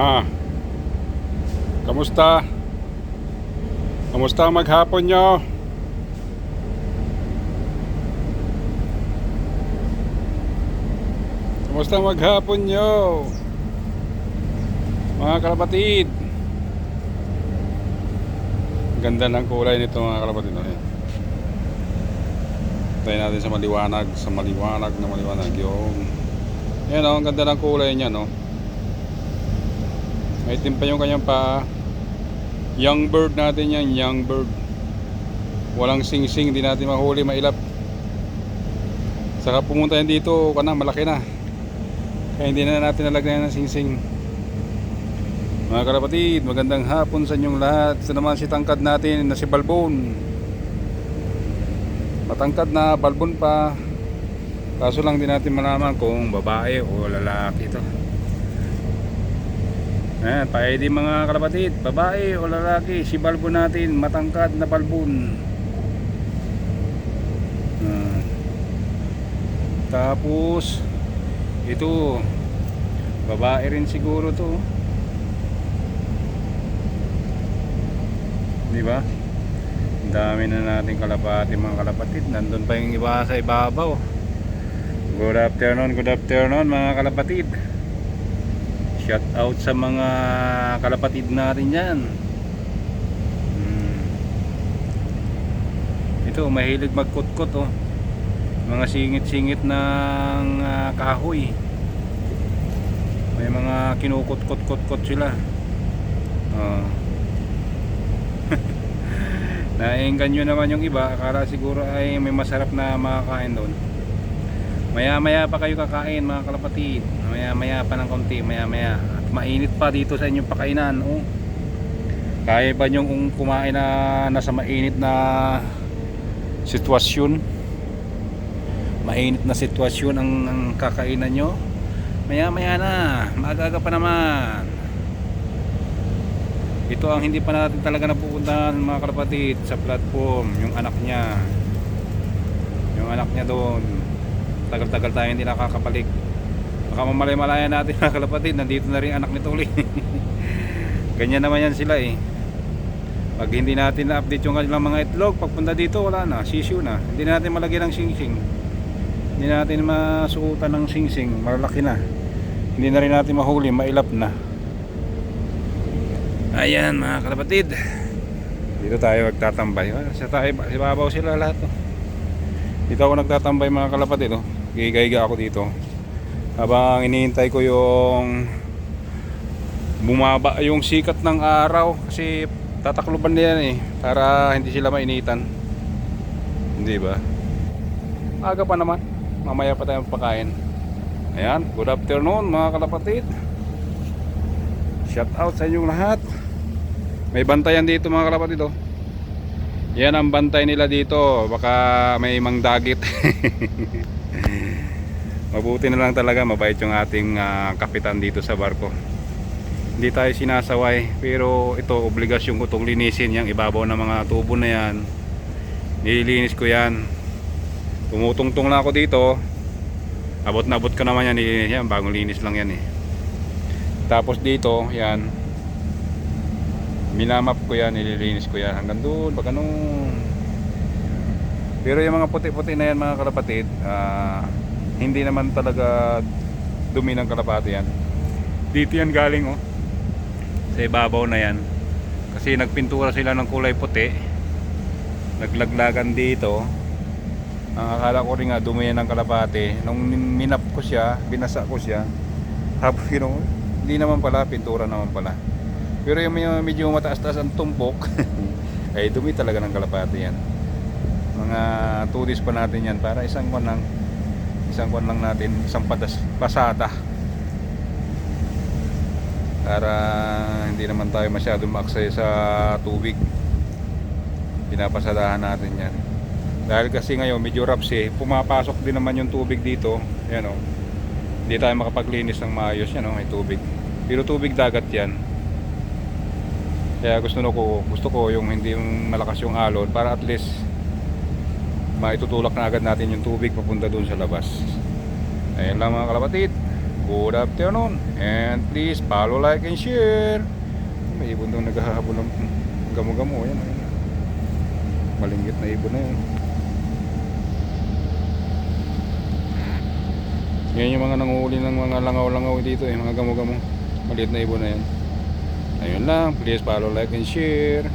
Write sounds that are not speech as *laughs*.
Ah. Kamusta? Kamusta ang maghapon nyo? Kamusta ang maghapon nyo? Mga kalapatid. Ganda ng kulay nito mga kalapatid. Ayan. Tayo natin sa maliwanag, sa maliwanag na maliwanag yung Yan oh, ang ganda ng kulay niya no. May itim pa yung kanyang pa. Young bird natin yan, young bird. Walang sing-sing, di natin mahuli, mailap. Saka pumunta yan dito, kana malaki na. Kaya hindi na natin nalagyan ng sing-sing. Mga kalapatid, magandang hapon sa inyong lahat. Sa naman si tangkad natin na si Balbon. Matangkad na balbon pa. Kaso lang din natin malaman kung babae o lalaki ito. Ayan, paedi mga kalapatid, babae o lalaki, si balbon natin, matangkad na balbon. Tapos, ito, babae rin siguro to. Di ba? Dami na natin kalapati mga kalapatid. Nandun pa yung iba sa ibabaw. Good afternoon, good afternoon mga kalapatid. Shout out sa mga kalapatid natin yan. Hmm. Ito, mahilig magkutkot oh. Mga singit-singit ng ah, kahoy. May mga kinukot-kot-kot-kot sila. Oh. *laughs* Naengganyo naman yung iba, akala siguro ay may masarap na makakain doon. Maya maya pa kayo kakain mga kalapatid. Maya maya pa ng konti, maya maya. At mainit pa dito sa inyong pakainan. Oh. Kaya ba nyo kung kumain na nasa mainit na sitwasyon? Mainit na sitwasyon ang, ang kakainan nyo? Maya maya na, maaga pa naman. Ito ang hindi pa natin talaga napupuntahan mga kalapatid sa platform, yung anak niya. Yung anak niya doon. Tagal-tagal tayo hindi nakakabalik. Baka mamalay-malaya natin *laughs* mga kalapatid, nandito na rin anak ni Tuli. *laughs* Ganyan naman yan sila eh. Pag hindi natin na-update yung kanilang mga itlog, pagpunta dito wala na, sisyo na. Hindi na natin malagyan ng sing-sing. Hindi na natin masuutan ng sing-sing, malaki na. Hindi na rin natin mahuli, mailap na. Ayan mga kalapatid. Dito tayo magtatambay. Ah, Sa tayo, babaw sila lahat. Oh. Dito ako nagtatambay mga kalapatid. Oh. Giga-giga ako dito. Habang iniintay ko yung bumaba yung sikat ng araw kasi tatakluban nila eh para hindi sila mainitan. Hindi ba? Aga pa naman. Mamaya pa tayo pakain. Ayan, good afternoon mga kalapatid. Shout out sa inyong lahat. May bantayan dito mga kalapatid oh. Yan ang bantay nila dito. Baka may mangdagit. *laughs* Mabuti na lang talaga mabait yung ating ah, kapitan dito sa barko. Hindi tayo sinasaway pero ito obligasyon ko itong linisin yung ibabaw ng mga tubo na yan. Nililinis ko yan. Tumutungtong lang ako dito. Abot na abot ko naman yan. Nililinis yan. Bagong linis lang yan eh. Tapos dito, yan. Minamap ko yan, nililinis ko yan hanggang doon, baka noon. Pero yung mga puti-puti na yan mga kalapatid, ah, hindi naman talaga dumi ng kalapati yan. Dito yan galing oh. Sa ibabaw na yan. Kasi nagpintura sila ng kulay puti. Naglaglagan dito. Ang akala ko rin nga dumi yan ng kalapati. Nung minap ko siya, binasa ko siya. Tapos you know, hindi naman pala, pintura naman pala. Pero yung medyo mataas-taas ang tumpok, *laughs* ay dumi talaga ng kalapati yan. Mga 2 days pa natin yan para isang kwan lang, isang kwan lang natin, isang patas, pasada. Para hindi naman tayo masyado maaksay sa tubig. Pinapasadahan natin yan. Dahil kasi ngayon medyo rough eh, pumapasok din naman yung tubig dito. Yan o. Hindi tayo makapaglinis ng maayos yan o, may tubig. Pero tubig dagat yan. Kaya gusto ko, gusto ko yung hindi yung malakas yung alon para at least maitutulak na agad natin yung tubig papunta doon sa labas. Ayun lang mga kalapatid. good afternoon. And please follow, like, and share. May ibon doon naghahabol ng gamo-gamo. Yan. Malinggit na ibon na yun. Yan yung mga nanguhuli ng mga langaw-langaw dito eh, mga gamo-gamo. Maliit na ibon na yan. Ayun lang, please follow, like, and share.